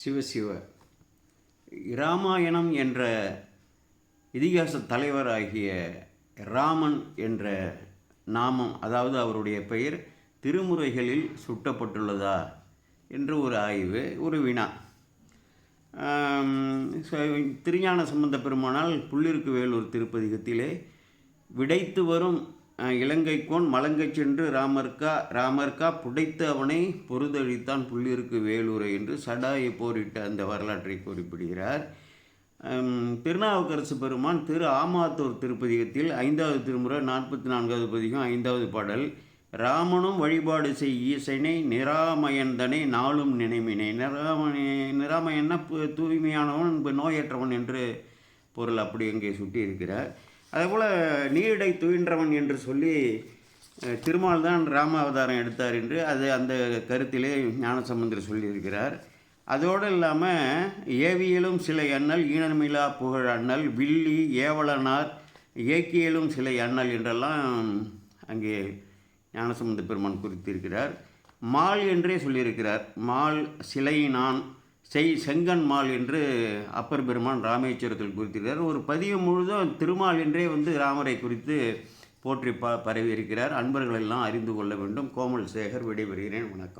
சிவசிவ இராமாயணம் என்ற இதிகாச தலைவராகிய ராமன் என்ற நாமம் அதாவது அவருடைய பெயர் திருமுறைகளில் சுட்டப்பட்டுள்ளதா என்று ஒரு ஆய்வு ஒரு வினா. திருஞான சம்பந்த பெருமானால் புள்ளிருக்கு வேலூர் திருப்பதிகத்திலே விடைத்து வரும் இலங்கைக்கோன் மலங்கை சென்று ராமர்க்கா ராமர்க்கா புடைத்து அவனை பொறுதழித்தான் புள்ளிருக்கு வேலூரை என்று சடாயை போரிட்ட அந்த வரலாற்றை குறிப்பிடுகிறார். திருநாவுக்கரசு பெருமான் திரு ஆமாத்தூர் திருப்பதிகத்தில் ஐந்தாவது திருமுறை நாற்பத்தி நான்காவது பதிகம் ஐந்தாவது பாடல் ராமனும் வழிபாடு செய் ஈசனை நிராமயந்தனை நாளும் நினைமினை. நிராமணி நிராமயன்னா தூய்மையானவன் நோயற்றவன் என்று பொருள் அப்படி அங்கே சுட்டியிருக்கிறார். அதேபோல் நீரிடை துயின்றவன் என்று சொல்லி திருமால் தான் ராம அவதாரம் எடுத்தார் என்று அது அந்த கருத்திலே ஞானசம்பந்தர் சொல்லியிருக்கிறார். அதோடு இல்லாமல் ஏவியலும் சிலை அண்ணல் ஈனமிலா புகழ் அண்ணல் வில்லி ஏவலனார் இயக்கியலும் சிலை அண்ணல் என்றெல்லாம் அங்கே ஞானசம்பந்த பெருமான் குறித்திருக்கிறார். மால் என்றே சொல்லியிருக்கிறார். மால் சிலையினான் செய் செங்கன்மால் என்று அப்பர் பெருமான் ராமேஸ்வரத்தில் குறித்திருக்கிறார். ஒரு பதியம் முழுதும் திருமால் என்றே வந்து ராமரை குறித்து போற்றி ப பரவி இருக்கிறார் அன்பர்களெல்லாம் அறிந்து கொள்ள வேண்டும். கோமல் சேகர் விடைபெறுகிறேன். வணக்கம்.